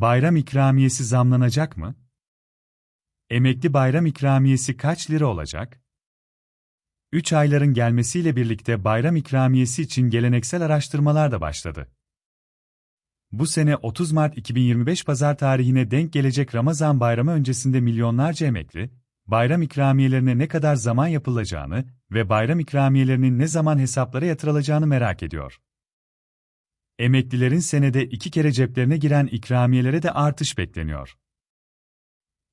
Bayram ikramiyesi zamlanacak mı? Emekli bayram ikramiyesi kaç lira olacak? 3 ayların gelmesiyle birlikte bayram ikramiyesi için geleneksel araştırmalar da başladı. Bu sene 30 Mart 2025 pazar tarihine denk gelecek Ramazan bayramı öncesinde milyonlarca emekli, bayram ikramiyelerine ne kadar zaman yapılacağını ve bayram ikramiyelerinin ne zaman hesaplara yatırılacağını merak ediyor. Emeklilerin senede iki kere ceplerine giren ikramiyelere de artış bekleniyor.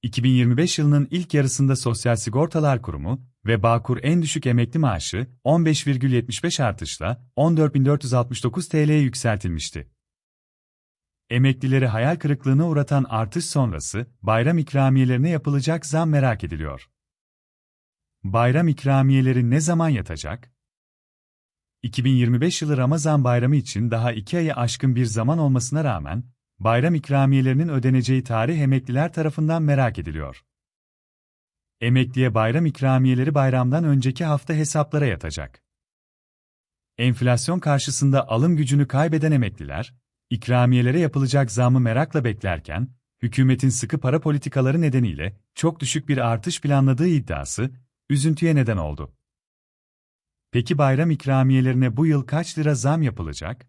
2025 yılının ilk yarısında Sosyal Sigortalar Kurumu ve Bağkur en düşük emekli maaşı 15,75 artışla 14.469 TL'ye yükseltilmişti. Emeklileri hayal kırıklığına uğratan artış sonrası bayram ikramiyelerine yapılacak zam merak ediliyor. Bayram ikramiyeleri ne zaman yatacak? 2025 yılı Ramazan bayramı için daha iki ayı aşkın bir zaman olmasına rağmen, bayram ikramiyelerinin ödeneceği tarih emekliler tarafından merak ediliyor. Emekliye bayram ikramiyeleri bayramdan önceki hafta hesaplara yatacak. Enflasyon karşısında alım gücünü kaybeden emekliler, ikramiyelere yapılacak zamı merakla beklerken, hükümetin sıkı para politikaları nedeniyle çok düşük bir artış planladığı iddiası, üzüntüye neden oldu. Peki bayram ikramiyelerine bu yıl kaç lira zam yapılacak?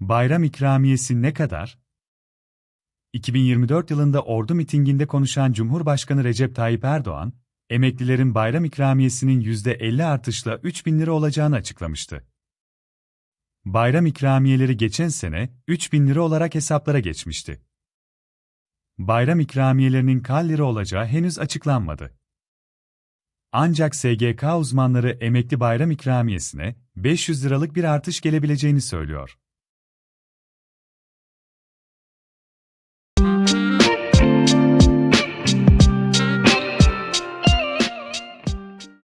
Bayram ikramiyesi ne kadar? 2024 yılında ordu mitinginde konuşan Cumhurbaşkanı Recep Tayyip Erdoğan, emeklilerin bayram ikramiyesinin %50 artışla 3 bin lira olacağını açıklamıştı. Bayram ikramiyeleri geçen sene 3 bin lira olarak hesaplara geçmişti. Bayram ikramiyelerinin kal lira olacağı henüz açıklanmadı. Ancak SGK uzmanları emekli bayram ikramiyesine 500 liralık bir artış gelebileceğini söylüyor.